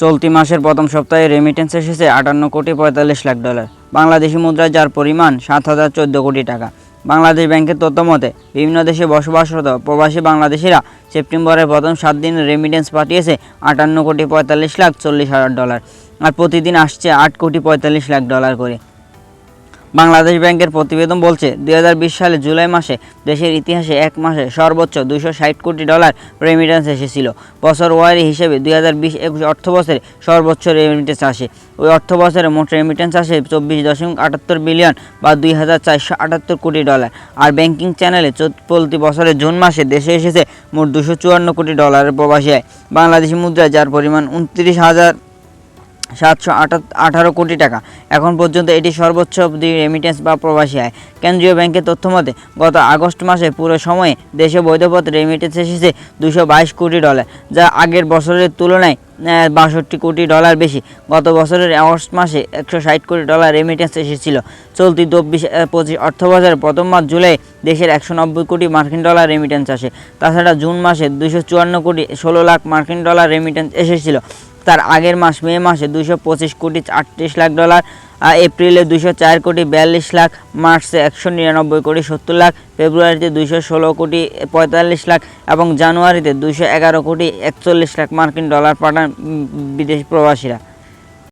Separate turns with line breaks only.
চলতি মাসের প্রথম সপ্তাহে রেমিটেন্স এসেছে আটান্ন কোটি পঁয়তাল্লিশ লাখ ডলার বাংলাদেশি মুদ্রা যার পরিমাণ সাত হাজার চোদ্দ কোটি টাকা। বাংলাদেশ ব্যাংকের তথ্য মতে, বিভিন্ন দেশে বসবাসরত প্রবাসী বাংলাদেশিরা সেপ্টেম্বরের প্রথম সাত দিন রেমিটেন্স পাঠিয়েছে আটান্ন কোটি পঁয়তাল্লিশ লাখ চল্লিশ হাজার ডলার আর প্রতিদিন আসছে আট কোটি পঁয়তাল্লিশ লাখ ডলার করে। বাংলাদেশ ব্যাংকের প্রতিবেদন বলছে, দুই হাজার বিশ সালে জুলাই মাসে দেশের ইতিহাসে এক মাসে সর্বোচ্চ দুশো কোটি ডলার রেমিটেন্স এসেছিল। বছর ওয়ারি হিসেবে দুই হাজার বিশ একুশ অর্থ বছরে সর্বোচ্চ রেমিটেন্স আসে। ওই অর্থ বছরে মোট রেমিটেন্স আসে চব্বিশ দশমিক আটাত্তর বিলিয়ন বা দুই হাজার চারশো আটাত্তর কোটি ডলার। আর ব্যাংকিং চ্যানেলে চল- চলতি বছরের জুন মাসে দেশে এসেছে মোট দুশো চুয়ান্ন কোটি ডলারের প্রবাসী বাংলাদেশি মুদ্রায় যার পরিমাণ উনত্রিশ হাজার সাতশো আঠারো কোটি টাকা। এখন পর্যন্ত এটি সর্বোচ্চ রেমিটেন্স বা প্রবাসী আয়। কেন্দ্রীয় ব্যাংকের তথ্য মতে, গত আগস্ট মাসে পুরো সময়ে দেশে বৈধপথ রেমিটেন্স এসেছে দুশো বাইশ কোটি ডলার, যা আগের বছরের তুলনায় বাষট্টি কোটি ডলার বেশি। গত বছরের আগস্ট মাসে একশো ষাট কোটি ডলার রেমিটেন্স এসেছিল। চলতি চব্বিশ পঁচিশ অর্থ বছরের প্রথম মাস জুলাই দেশের একশো নব্বই কোটি মার্কিন ডলার রেমিটেন্স আসে। তাছাড়া জুন মাসে দুশো চুয়ান্ন কোটি ষোলো লাখ মার্কিন ডলার রেমিটেন্স এসেছিল। তার আগের মাস, মে মাসে দুশো পঁচিশ কোটি আটত্রিশ লাখ ডলার এপ্রিলে দুশো চার কোটি বিয়াল্লিশ লাখ, মার্চে একশো নিরানব্বই কোটি সত্তর লাখ, ফেব্রুয়ারিতে দুশো ষোলো কোটি পঁয়তাল্লিশ লাখ এবং জানুয়ারিতে দুশো এগারো কোটি একচল্লিশ লাখ মার্কিন ডলার পাঠান বিদেশ প্রবাসীরা।